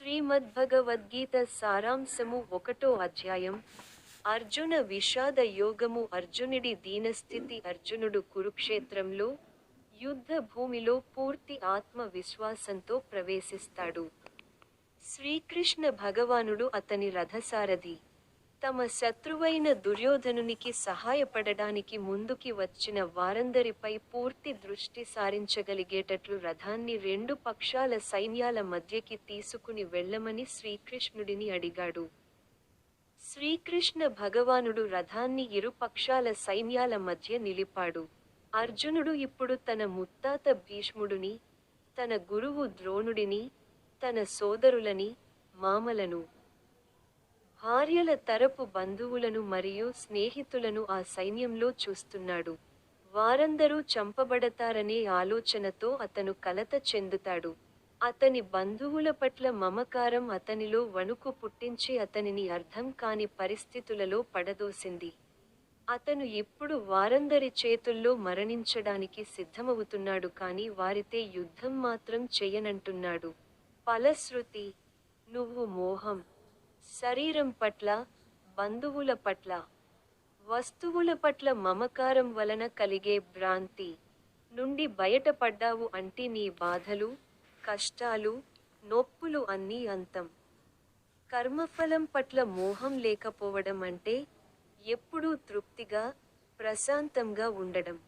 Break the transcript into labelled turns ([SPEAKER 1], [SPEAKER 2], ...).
[SPEAKER 1] శ్రీమద్భగవద్గీత సారాంశము ఒకటో అధ్యాయం. అర్జున విషాద యోగము అర్జునుడి దీనస్థితి అర్జునుడు కురుక్షేత్రంలో యుద్ధ భూమిలో పూర్తి ఆత్మవిశ్వాసంతో ప్రవేశిస్తాడు. శ్రీకృష్ణ భగవానుడు అతని రథసారథి. తమ శత్రువైన దుర్యోధనునికి సహాయపడడానికి ముందుకి వచ్చిన వారందరిపై పూర్తి దృష్టి సారించగలిగేటట్లు రథాన్ని రెండు పక్షాల సైన్యాల మధ్యకి తీసుకుని వెళ్ళమని శ్రీకృష్ణుడిని అడిగాడు. శ్రీకృష్ణ భగవానుడు రథాన్ని ఇరుపక్షాల సైన్యాల మధ్య నిలిపాడు. అర్జునుడు ఇప్పుడు తన ముత్తాత భీష్ముడిని తన గురువు ద్రోణుడిని తన సోదరులని మామలను భార్యల తరపు బంధువులను మరియు స్నేహితులను ఆ సైన్యంలో చూస్తున్నాడు. వారందరూ చంపబడతారనే ఆలోచనతో అతను కలత చెందుతాడు. అతని బంధువుల పట్ల మమకారం అతనిలో వణుకు పుట్టించి అతనిని అర్థం కాని పరిస్థితులలో పడదోసింది. అతను ఇప్పుడు వారందరి చేతుల్లో మరణించడానికి సిద్ధమవుతున్నాడు కాని వారితే యుద్ధం మాత్రం చేయనంటున్నాడు. ఫలశ్రుతి నువ్వు మోహం. శరీరం పట్ల బంధువుల పట్ల వస్తువుల పట్ల మమకారం వలన కలిగే భ్రాంతి నుండి బయటపడ్డావు అంటే నీ బాధలు కష్టాలు నొప్పులు అన్నీ అంతం. కర్మఫలం పట్ల మోహం లేకపోవడం అంటే ఎప్పుడూ తృప్తిగా ప్రశాంతంగా ఉండడం.